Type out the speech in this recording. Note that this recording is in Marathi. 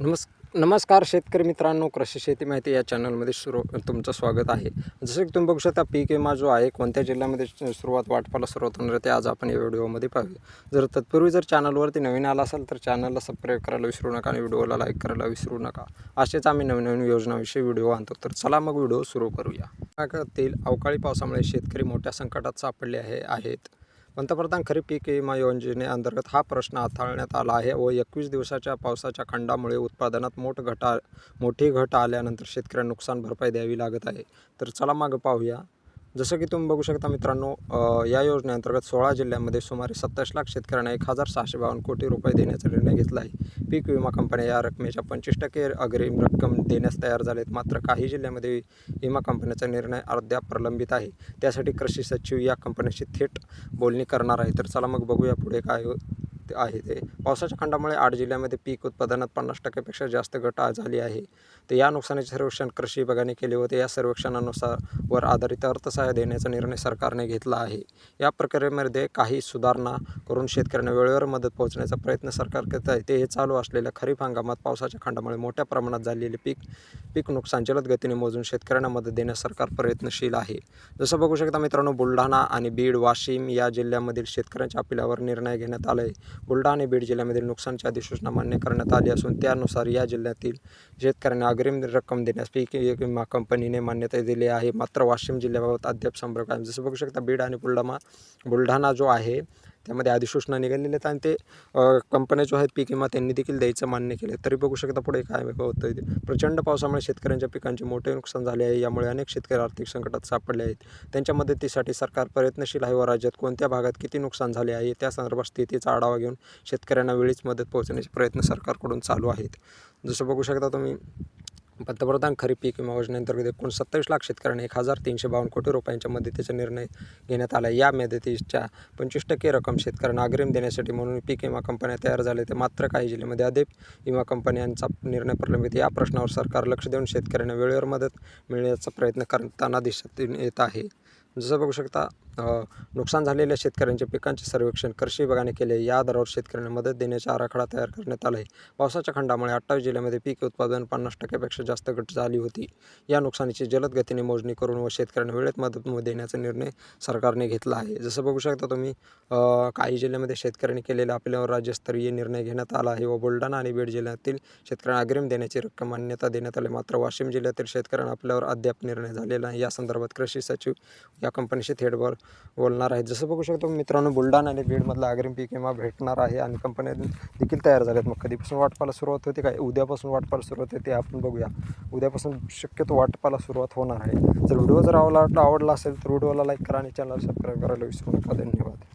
नमस् नमस्कार शेतकरी मित्रांनो कृषी शेती माहिती या चॅनलमध्ये सुरू तुमचं स्वागत आहे. जसं की तुम्ही बघू शकता पीक विमा जो आहे कोणत्या जिल्ह्यामध्ये सुरुवात वाटपाला सुरुवात होणार आहे ते आज आपण या व्हिडिओमध्ये पाहूया. जर तत्पूर्वी जर चॅनलवरती नवीन आला असाल तर चॅनलला सबस्क्राईब करायला विसरू नका आणि व्हिडिओला लाईक करायला विसरू नका. असेच आम्ही नवीन नवीन योजनाविषयी व्हिडिओ आणतो. तर चला मग व्हिडिओ सुरू करूया. भागातील अवकाळी पावसामुळे शेतकरी मोठ्या संकटात सापडले आहे आहेत. पंतप्रधान खरीप पीक विमा योजनेअंतर्गत हा प्रश्न हाताळण्यात आला आहे व एकवीस दिवसाच्या पावसाच्या खंडामुळे उत्पादनात मोठ घटा मोठी घट आल्यानंतर शेतकऱ्यांना नुकसान भरपाई द्यावी लागत आहे. तर चला मागं पाहूया. जसं की तुम्ही बघू शकता मित्रांनो या योजनेअंतर्गत सोळा जिल्ह्यांमध्ये सुमारे सत्तावीस लाख शेतकऱ्यांना एक हजार सहाशे बावन्न कोटी रुपये देण्याचा निर्णय घेतला आहे. पीक विमा कंपन्या या रकमेच्या पंचवीस टक्के अग्रिम रक्कम देण्यास तयार झालेत. मात्र काही जिल्ह्यामध्ये विमा कंपन्याचा निर्णय अद्याप प्रलंबित आहे. त्यासाठी कृषी सचिव या कंपन्याशी थेट बोलणी करणार आहे. तर चला मग बघूया पुढे काय हो- आहे ते. पावसाच्या खंडामुळे आठ जिल्ह्यामध्ये पीक उत्पादनात पन्नास टक्क्यापेक्षा जास्त घट झाली आहे. तर या नुकसानीचे सर्वेक्षण कृषी विभागाने केले होते. या सर्वेक्षणानुसार वर आधारित अर्थसहाय्य देण्याचा निर्णय सरकारने घेतला आहे. या प्रक्रियेमध्ये काही सुधारणा करून शेतकऱ्यांना वेळेवर मदत पोहोचण्याचा प्रयत्न सरकार करत आहे. ते हे चालू असलेल्या खरीप हंगामात पावसाच्या खंडामुळे मोठ्या प्रमाणात झालेले पीक पीक नुकसान जलद गतीने मोजून शेतकऱ्यांना मदत देण्यास सरकार प्रयत्नशील आहे. जसं बघू शकता मित्रांनो बुलढाणा आणि बीड वाशिम या जिल्ह्यामधील शेतकऱ्यांच्या अपिलावर निर्णय घेण्यात आला आहे बुलढाणा आणि बीड जिल्ह्यामधील नुकसानची अधिसूचना मान्य करण्यात आली असून त्यानुसार या जिल्ह्यातील शेतकऱ्यांना अग्रिम रक्कम देण्यास पीक विमा कंपनीने मान्यता दिली आहे. मात्र वाशिम जिल्ह्याबाबत अद्याप संपर्क आहे. जसं बघू शकता बीड आणि बुलढाणा बुलढाणा जो आहे त्यामध्ये अधिसूचना निघालेल्या आहेत आणि ते कंपन्या जो आहेत पीक विमा त्यांनी देखील द्यायचं मान्य केले तरी बघू शकता पुढे काय होतं आहे प्रचंड पावसामुळे शेतकऱ्यांच्या पिकांचे मोठे नुकसान झाले आहे. यामुळे अनेक शेतकरी आर्थिक संकटात सापडले आहेत. त्यांच्या मदतीसाठी सरकार प्रयत्नशील आहे. व राज्यात कोणत्या भागात किती नुकसान झाले आहे त्या संदर्भात स्थितीचा आढावा घेऊन शेतकऱ्यांना वेळीच मदत पोहोचण्याचे प्रयत्न सरकारकडून चालू आहेत. जसं बघू शकता तुम्ही पंतप्रधान खरीप पीक विमा योजनेअंतर्गत एकूण सत्तावीस लाख शेतकऱ्यांना एक हजार तीनशे बावन्न कोटी रुपयांच्या मदतीचा निर्णय घेण्यात आला. या मदतीच्या पंचवीस टक्के रक्कम शेतकऱ्यांना अग्रिम देण्यासाठी म्हणून पीक विमा कंपन्या तयार झाल्या ते मात्र काही जिल्ह्यामध्ये अदेप विमा कंपन्यांचा निर्णय प्रलंबित या प्रश्नावर सरकार लक्ष देऊन शेतकऱ्यांना वेळेवर मदत मिळण्याचा प्रयत्न करताना दिसत येत आहे. जसं बघू शकता नुकसान झालेल्या शेतकऱ्यांच्या पिकांचे सर्वेक्षण कृषी विभागाने केले. या आधारावर शेतकऱ्यांना मदत देण्याचा आराखडा तयार करण्यात आला आहे पावसाच्या खंडामुळे अठ्ठावीस जिल्ह्यामध्ये पीक उत्पादन पन्नास टक्क्यापेक्षा जास्त घट झाली होती. या नुकसानीची जलद गतीने मोजणी करून व शेतकऱ्यांना वेळेत मदत देण्याचा निर्णय सरकारने घेतला आहे. जसं बघू शकता तुम्ही काही जिल्ह्यामध्ये शेतकऱ्यांनी केलेल्या आपल्यावर राज्यस्तरीय निर्णय घेण्यात आला आहे व बुलढाणा आणि बीड जिल्ह्यातील शेतकऱ्यांना अग्रिम देण्याची रक्कम मान्यता देण्यात आली. मात्र वाशिम जिल्ह्यातील शेतकऱ्यांना आपल्यावर अद्याप निर्णय झालेला नाही. या संदर्भात कृषी सचिव या कंपनीशी थेट बोलणार आहेत जसं बघू शकतो मित्रांनो बुलढाणा आणि बीडमधला अग्रिम पीक विमा भेटणार आहे आणि कंपन्या देखील तयार झाल्यात. मग कधीपासून वाटपाला सुरुवात होते काय उद्यापासून वाटपाला सुरुवात होते ते आपण बघूया. उद्यापासून शक्यतो वाटपाला सुरुवात होणार आहे. जर व्हिडिओ जर आवडला आवडला असेल तर व्हिडिओला लाईक करा आणि चॅनल सबस्क्राईब करायला विसरू नका. धन्यवाद.